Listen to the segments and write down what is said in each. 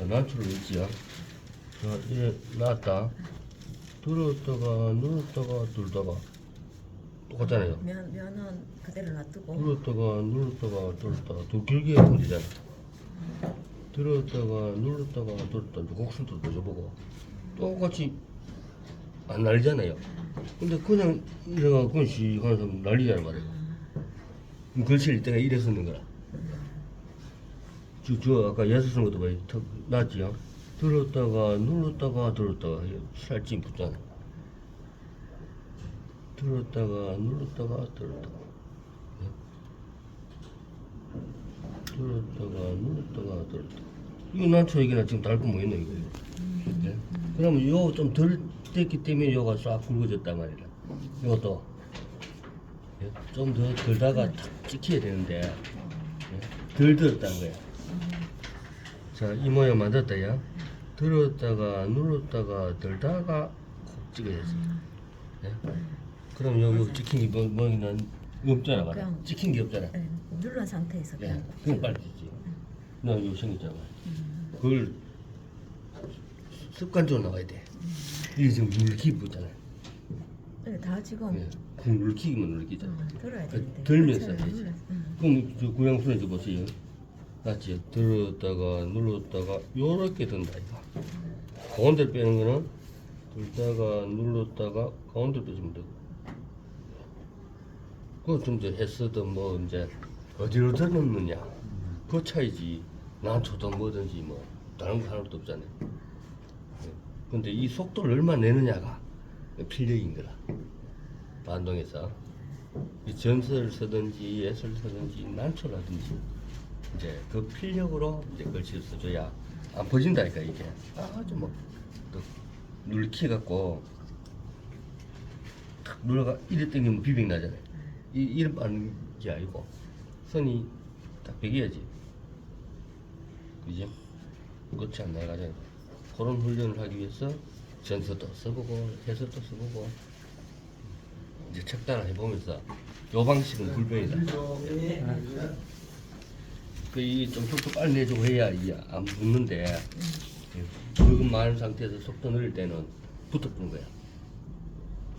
자, 난초를 넣지요. 자, 이래 놨다. 들었다가 눌렀다가 들다가 똑같잖아요. 면 면은 그대로 놔두고 눌렀다가 눌렀다가 들었다가 더 길게 하면 되잖아. 들었다가 눌렀다가 들었다가 곡선도 넣어보고 똑같이 안 날리잖아요. 근데 그냥 이래가 하는 사람 날리잖아 말이야. 그럼 글씨를 때가 이래 쓰는 거라. 저, 저 아까 예수 쓴 것도. 턱 낫지요? 들었다가 눌렀다가 들었다가 살찐 붙잖아. 들었다가 눌렀다가 들었다가. 들었다가 눌렀다가 들었다가. 이거 난초 이게나 지금 달고 뭐 있네 이거. 네? 그러면 요거 좀덜 됐기 때문에 요가 싹 굵어졌단 말이야. 요것도 예? 좀더 들다가 탁 찍혀야 되는데 예? 덜 들었다는 거야. 자, 이 모양 맞았다, 야. 들었다가, 눌렀다가, 들다가, 콕 찍어야지. 예? 그럼 여기 맞아요. 찍힌 게 뭐, 뭐는 없잖아, 봐라. 그냥- 찍힌 게 없잖아. 예, 누른 상태에서 예, 그냥 그럼 빨리 찍지. 나 이거 생겼잖아. 음. 그걸 습관적으로 나와야 돼. 이게 지금 눌기 붙잖아. 예, 다 지금 예. 그 눌기면 눌기잖아. 어, 들어야 그 되는데 들면서 그렇죠, 해야지. 음. 그럼 저 구양순에 저 보세요. 맞지? 들었다가 눌렀다가 요렇게 든다 이거. 가운데 빼는 거는 들다가 눌렀다가 가운데 빼주면 되고. 그거 좀 이제 했어도 뭐 이제 어디로 더 넣느냐 그 차이지. 난초도 뭐든지 뭐 다른 거 하나도 없잖아요. 예. 근데 이 속도를 얼마 내느냐가 필력인 거라. 반동에서. 이 전설을 쓰든지 예술 쓰든지 난초라든지 이제 그 필력으로 이제 글씨를 써줘야 안 퍼진다니까 이게. 아주 뭐또 눌키 갖고 탁 눌러가 이래 당기면 비빙 나잖아요. 이 이름 빠는 게 아니고 선이 딱 베겨야지. 그죠 끝이 안 나가잖아요 그런 훈련을 하기 위해서 전서도 써보고 해설도 써보고 이제 책 따라 해보면서 요 방식은 불변이다. 그이좀 속도 빨리 내주고 해야 이게 안 붙는데 붉은 많은 상태에서 속도 느릴 때는 붙어붙는 거야.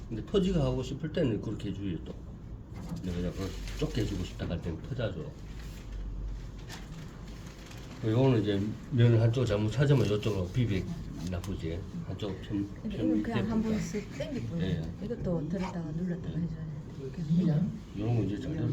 근데 퍼지가 하고 싶을 때는 그렇게 해줘요 또. 내가 그냥 좁게 해주고 싶다 할 때는 퍼져줘. 요거는 이제 면을 한쪽 잘못 찾으면 이쪽으로 비비 나쁘지. 한쪽 편, 편 이건 그냥 한. 번씩 땡길 뿐 예. 이것도 들었다가 눌렀다가 해줘야 돼 이런 거 이제 잘 들어.